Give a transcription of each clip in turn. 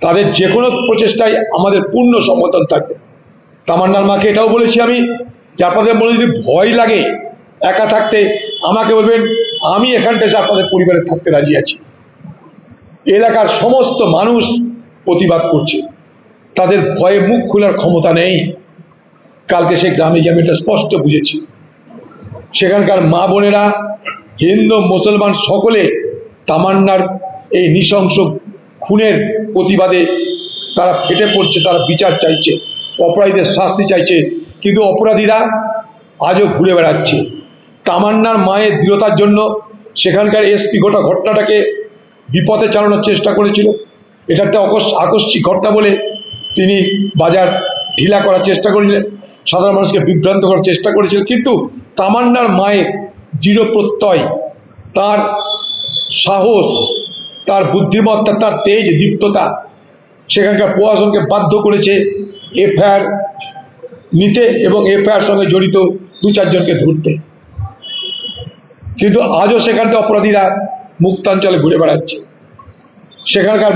তাদের যে কোনো প্রচেষ্টায় আমাদের পূর্ণ সমর্থন থাকবে। তামান্নার মাকে এটাও বলেছি আমি, যে আপনাদের মনে যদি ভয় লাগে একা থাকতে, আমাকে বলবেন, আমি এখানটা আপনাদের পরিবারে থাকতে রাজি আছি। এলাকার সমস্ত মানুষ প্রতিবাদ করছে। তাদের ভয়ে মুখ খোলার ক্ষমতা নেই। কালকে সে গ্রামে গিয়ে আমি এটা স্পষ্ট বুঝেছি। সেখানকার মা বোনেরা, হিন্দু, মুসলমান সকলে তামান্নার এই নৃশংস খুনের প্রতিবাদে তারা ফেটে পড়ছে, তারা বিচার চাইছে, অপরাধীদের শাস্তি চাইছে, কিন্তু অপরাধীরা আজও ঘুরে বেড়াচ্ছে। তামান্নার মায়ের দৃঢ়তার জন্য সেখানকার এসপি গোটা ঘটনাটাকে বিপথে চালানোর চেষ্টা করেছিল। এটা একটা আকস্মিক ঘটনা বলে তিনি বাজার ঢিলা করার চেষ্টা করেছিলেন সাধারণ মানুষকে বিভ্রান্ত করার চেষ্টা করেছিল, কিন্তু তামান্নার মায়ের দৃঢ় প্রত্যয়, তার সাহস তার বুদ্ধিমত্তা, তার তেজ, দীপ্ততা, সেখানকার প্রশাসনকে বাধ্য করেছে এফআইআর নিতে এবং এফআইআর সঙ্গে জড়িত দু চারজনকে ধরতে। কিন্তু আজও সেখানতে অপরাধীরা মুক্তাঞ্চলে ঘুরে বেড়াচ্ছে। সেখানকার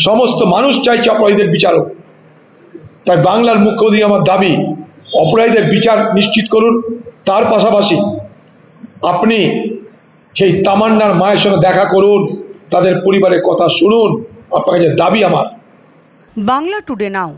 সমস্ত মানুষ চাইছে অপরাধীদের বিচারক তাই বাংলার মুখ্যমন্ত্রী আমার দাবি, অপরাধীদের বিচার নিশ্চিত করুন। তার পাশাপাশি আপনি সেই তামান্নার মায়ের সঙ্গে দেখা করুন। তাদের পরিবারের কথা শুনুন। আপনার কাছে দাবি আমার। বাংলা টুডে নাও